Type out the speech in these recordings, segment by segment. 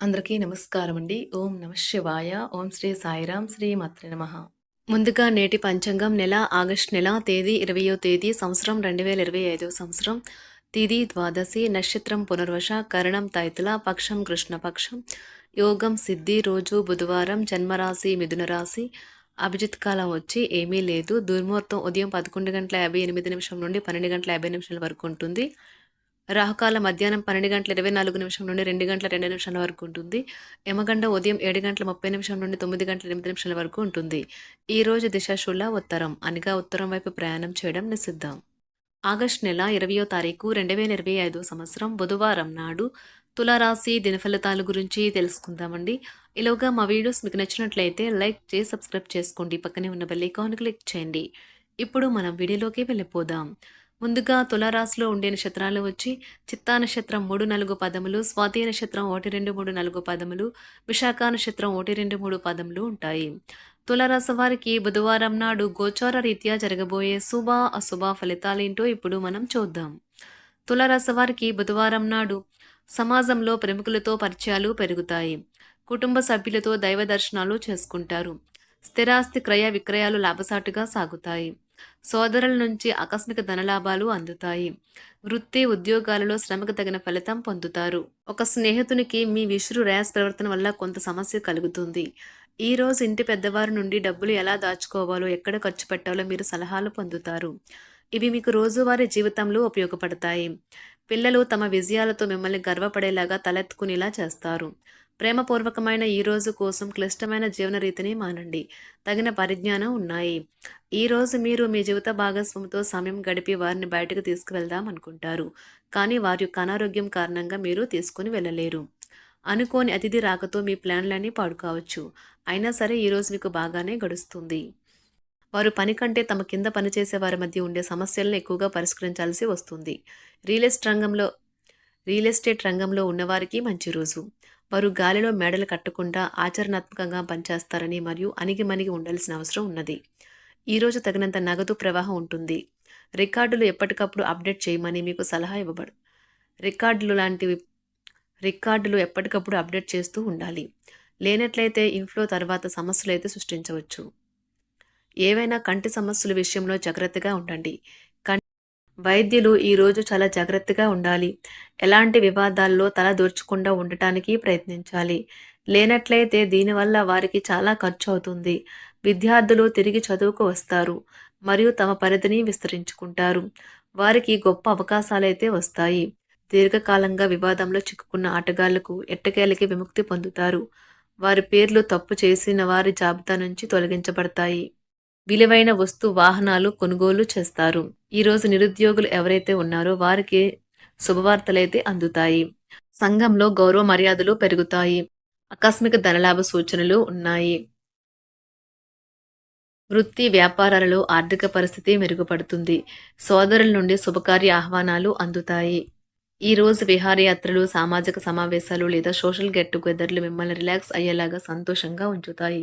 అందరికీ నమస్కారం అండి. ఓం నమ శివాయ. ఓం శ్రీ సాయిరాం శ్రీ మాత్ర నమ. ముందుగా నేటి పంచాంగం నెల ఆగస్ట్ నెల తేదీ ఇరవయో తేదీ సంవత్సరం రెండు వేల ఇరవై ఐదో సంవత్సరం. తిది ద్వాదశి నక్షత్రం పునర్వశ కరణం తైతుల పక్షం కృష్ణపక్షం యోగం సిద్ధి రోజు బుధవారం జన్మరాశి మిథున రాశి. అభిజిత్ కాలం వచ్చి ఏమీ లేదు. దుర్ముహూర్తం ఉదయం పదకొండు గంటల యాభై ఎనిమిది నిమిషం నుండి పన్నెండు గంటల యాభై నిమిషాల వరకు ఉంటుంది. రాహుకాల మధ్యాహ్నం పన్నెండు గంటల ఇరవై నాలుగు నిమిషం నుండి రెండు గంటల రెండు నిమిషాల వరకు ఉంటుంది. యమగండ ఉదయం ఏడు గంటల ముప్పై నిమిషం నుండి తొమ్మిది గంటల ఎనిమిది నిమిషాల వరకు ఉంటుంది. ఈ రోజు దిశాశుల ఉత్తరం. అనగా ఉత్తరం వైపు ప్రయాణం చేయడం నిషిద్ధం. ఆగస్టు నెల ఇరవయో తారీఖు రెండు వేల ఇరవై ఐదో సంవత్సరం బుధవారం నాడు తులారాశి దినఫలితాల గురించి తెలుసుకుందామండి. ఇలాగా మా వీడియోస్ మీకు నచ్చినట్లయితే లైక్ చేసి సబ్స్క్రైబ్ చేసుకోండి. పక్కనే ఉన్న బెల్ ఐకాన్ క్లిక్ చేయండి. ఇప్పుడు మనం వీడియోలోకి వెళ్ళిపోదాం. ముందుగా తులారాశిలో ఉండే నక్షత్రాలు వచ్చి చిత్తా నక్షత్రం మూడు నాలుగు పదములు స్వాతి నక్షత్రం ఒకటి రెండు మూడు నాలుగు పదములు విశాఖ నక్షత్రం ఒకటి రెండు మూడు పదములు ఉంటాయి. తులారాశి వారికి బుధవారం నాడు గోచార రీత్యా జరగబోయే శుభ అశుభ ఫలితాలేంటో ఇప్పుడు మనం చూద్దాం. తులారాశి వారికి బుధవారం నాడు సమాజంలో ప్రముఖులతో పరిచయాలు పెరుగుతాయి. కుటుంబ సభ్యులతో దైవ దర్శనాలు చేసుకుంటారు. స్థిరాస్తి క్రయ విక్రయాలు లాభసాటుగా సాగుతాయి. సోదరుల నుంచి ఆకస్మిక ధనలాభాలు అందుతాయి. వృత్తి ఉద్యోగాలలో శ్రమకు తగిన ఫలితం పొందుతారు. ఒక స్నేహితునికి మీ విసురు ర్యాస్ ప్రవర్తన వల్ల కొంత సమస్య కలుగుతుంది. ఈ రోజు ఇంటి పెద్దవారి నుండి డబ్బులు ఎలా దాచుకోవాలో ఎక్కడ ఖర్చు పెట్టాలో మీరు సలహాలు పొందుతారు. ఇవి మీకు రోజువారీ జీవితంలో ఉపయోగపడతాయి. పిల్లలు తమ విజయాలతో మిమ్మల్ని గర్వపడేలాగా తలెత్తుకునేలా చేస్తారు. ప్రేమపూర్వకమైన ఈ రోజు కోసం క్లిష్టమైన జీవన రీతిని మానండి. తగిన పరిజ్ఞానం ఉన్నాయి. ఈ రోజు మీరు మీ జీవిత భాగస్వామితో సమయం గడిపి వారిని బయటకు తీసుకువెళ్దాం అనుకుంటారు. కానీ వారి యొక్క అనారోగ్యం కారణంగా మీరు తీసుకుని వెళ్ళలేరు. అనుకోని అతిథి రాకతో మీ ప్లాన్లన్నీ పాడుకోవచ్చు. అయినా సరే ఈరోజు మీకు బాగానే గడుస్తుంది. వారు పని కంటే తమ కింద పనిచేసే వారి మధ్య ఉండే సమస్యలను ఎక్కువగా పరిష్కరించాల్సి వస్తుంది. రియల్ ఎస్టేట్ రంగంలో రియల్ ఎస్టేట్ రంగంలో ఉన్నవారికి మంచి రోజు. వారు గాలిలో మేడలు కట్టకుండా ఆచరణాత్మకంగా పనిచేస్తారని మరియు అణిగిమణిగి ఉండాల్సిన అవసరం ఉన్నది. ఈరోజు తగినంత నగదు ప్రవాహం ఉంటుంది. రికార్డులు ఎప్పటికప్పుడు అప్డేట్ చేయమని మీకు సలహా ఇవ్వబడు రికార్డులు లాంటివి రికార్డులు ఎప్పటికప్పుడు అప్డేట్ చేస్తూ ఉండాలి. లేనట్లయితే ఇన్ఫ్లో తర్వాత సమస్యలు అయితే సృష్టించవచ్చు. ఏవైనా కంటి సమస్యల విషయంలో జాగ్రత్తగా ఉండండి. వైద్యులు ఈరోజు చాలా జాగ్రత్తగా ఉండాలి. ఎలాంటి వివాదాల్లో తల దూర్చకుండా ఉండటానికి ప్రయత్నించాలి. లేనట్లయితే దీనివల్ల వారికి చాలా ఖర్చు అవుతుంది విద్యార్థులు తిరిగి చదువుకు వస్తారు మరియు తమ పరిధిని విస్తరించుకుంటారు. వారికి గొప్ప అవకాశాలైతే వస్తాయి. దీర్ఘకాలంగా వివాదంలో చిక్కుకున్న ఆటగాళ్ళకు ఎట్టకేలకి విముక్తి పొందుతారు. వారి పేర్లు తప్పు చేసిన వారి జాబితా నుంచి తొలగించబడతాయి. విలువైన వస్తు వాహనాలు కొనుగోలు చేస్తారు. ఈరోజు నిరుద్యోగులు ఎవరైతే ఉన్నారో వారికి శుభవార్తలైతే అందుతాయి. సంఘంలో గౌరవ మర్యాదలు పెరుగుతాయి. ఆకస్మిక ధనలాభ సూచనలు ఉన్నాయి. వృత్తి వ్యాపారాలలో ఆర్థిక పరిస్థితి మెరుగుపడుతుంది. సోదరుల నుండి శుభకార్య ఆహ్వానాలు అందుతాయి. ఈ రోజు విహారయాత్రలు సామాజిక సమావేశాలు లేదా సోషల్ గెట్ టుగెదర్లు మిమ్మల్ని రిలాక్స్ అయ్యేలాగా సంతోషంగా ఉంచుతాయి.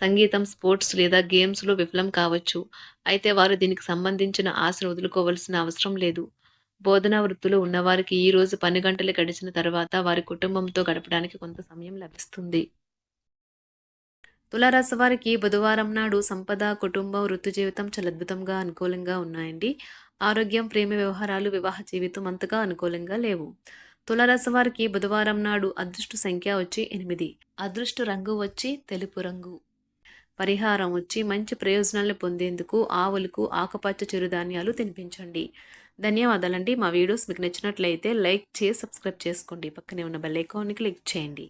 సంగీతం స్పోర్ట్స్ లేదా గేమ్స్లో విఫలం కావచ్చు. అయితే వారు దీనికి సంబంధించిన ఆశను వదులుకోవాల్సిన అవసరం లేదు. బోధనా వృత్తిలో ఉన్నవారికి ఈ రోజు పని గంటలు గడిచిన తర్వాత వారి కుటుంబంతో గడపడానికి కొంత సమయం లభిస్తుంది. తులారాశి వారికి బుధవారం నాడు సంపద కుటుంబం వృత్తి జీవితం చాలా అద్భుతంగా అనుకూలంగా ఉన్నాయండి. ఆరోగ్యం ప్రేమ వ్యవహారాలు వివాహ జీవితం అంతగా అనుకూలంగా లేవు. తులారాశి వారికి బుధవారం నాడు అదృష్ట సంఖ్య వచ్చి ఎనిమిది. అదృష్ట రంగు వచ్చి తెలుపు రంగు. పరిహారం వచ్చి మంచి ప్రయోజనాలను పొందేందుకు ఆవులకు ఆకుపచ్చ చిరుధాన్యాలు తినిపించండి. ధన్యవాదాలండి. మా వీడియోస్ మీకు నచ్చినట్లయితే లైక్ చేసి సబ్స్క్రైబ్ చేసుకోండి. పక్కనే ఉన్న బెల్ ఐకాన్ని క్లిక్ చేయండి.